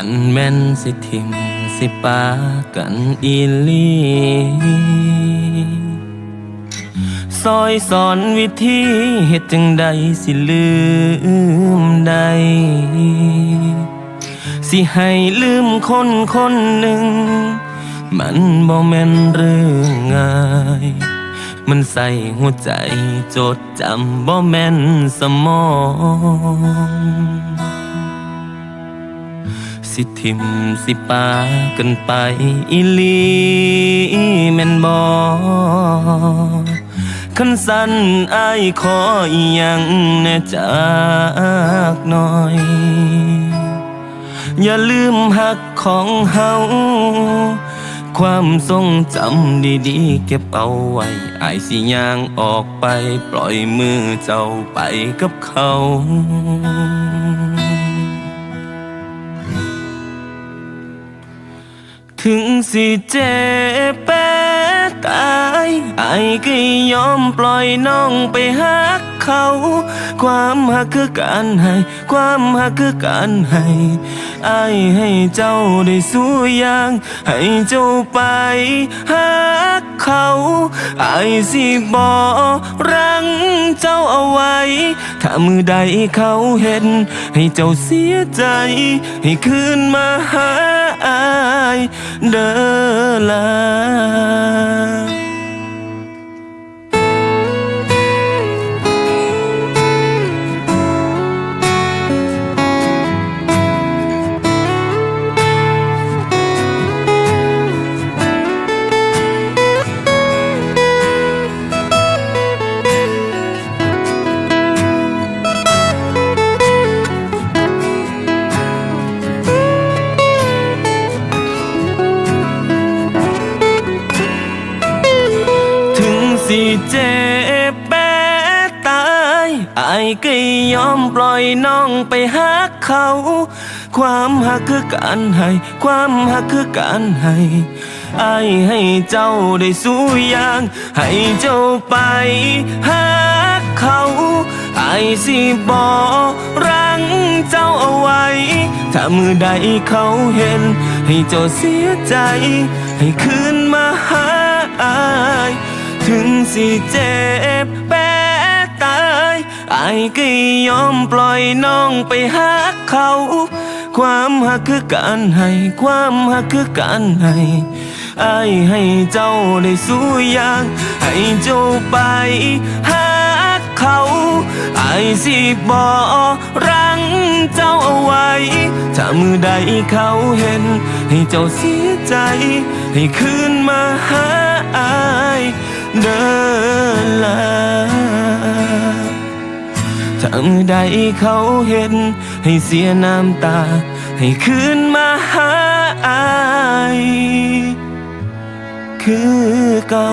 ขันแม่นสิทิมสิปากันอีลีซอยสอนวิธีเฮ็ดจังใดสิลืมใด สิให้ลืมคนคนหนึ่ง มันบ่แม่นเรื่องง่าย มันใส่หัวใจจดจำบ่แม่นสมอง สิทิมสิปากันไปอีลีแม่นบอคันสันอายขออียังแน่จากหน่อย อย่าลืมหักของเฮาความทรงจำดีๆ เก็บเอาไว้อายสิย่างออกไป ปล่อยมือเจ้าไปกับเขา ถึงสิเจ็บแปดตายไอ้ก็ยอมปล่อยน้องไปหักเขา ความหักคือการให้ ความหักคือการให้ไอ้ให้เจ้าได้สู้อย่าง ให้เจ้าไปหักเขาไอ้สิบอกรังเจ้าเอาไว้ ถ้ามือใดเขาเห็น ให้เจ้าเสียใจ ให้คืนมาหา อายเด้อลา สิเจ็บแปตายไอ้ายก็ยอมปล่อยน้องไปหักเขา ความหักคือการให้ ความหักคือการให้ไอ้ายให้เจ้าได้สู้อย่าง ให้เจ้าไปหักเขาไอ้ายสิบอรังเจ้าเอาไว้ ถ้ามือใดเขาเห็น ให้เจ้าเสียใจ ให้คืนมาหาอาย ถึงสิเจ็บแปดตายไอ้ก็ยอมปล่อยน้องไปหักเขา ความหักคือการให้ ความหักคือการให้ไอ้ให้เจ้าได้สู้ยางให้เจ้าไปหักเขาไอ้สิบอรังเจ้าเอาไว้ ถ้ามือใดเขาเห็น ให้เจ้าเสียใจ ให้คืนมาหาอาย เดินลาถ้ามือใดเขาเห็น ให้เสียน้ำตา ให้คืนมาหาอาย คือเก่า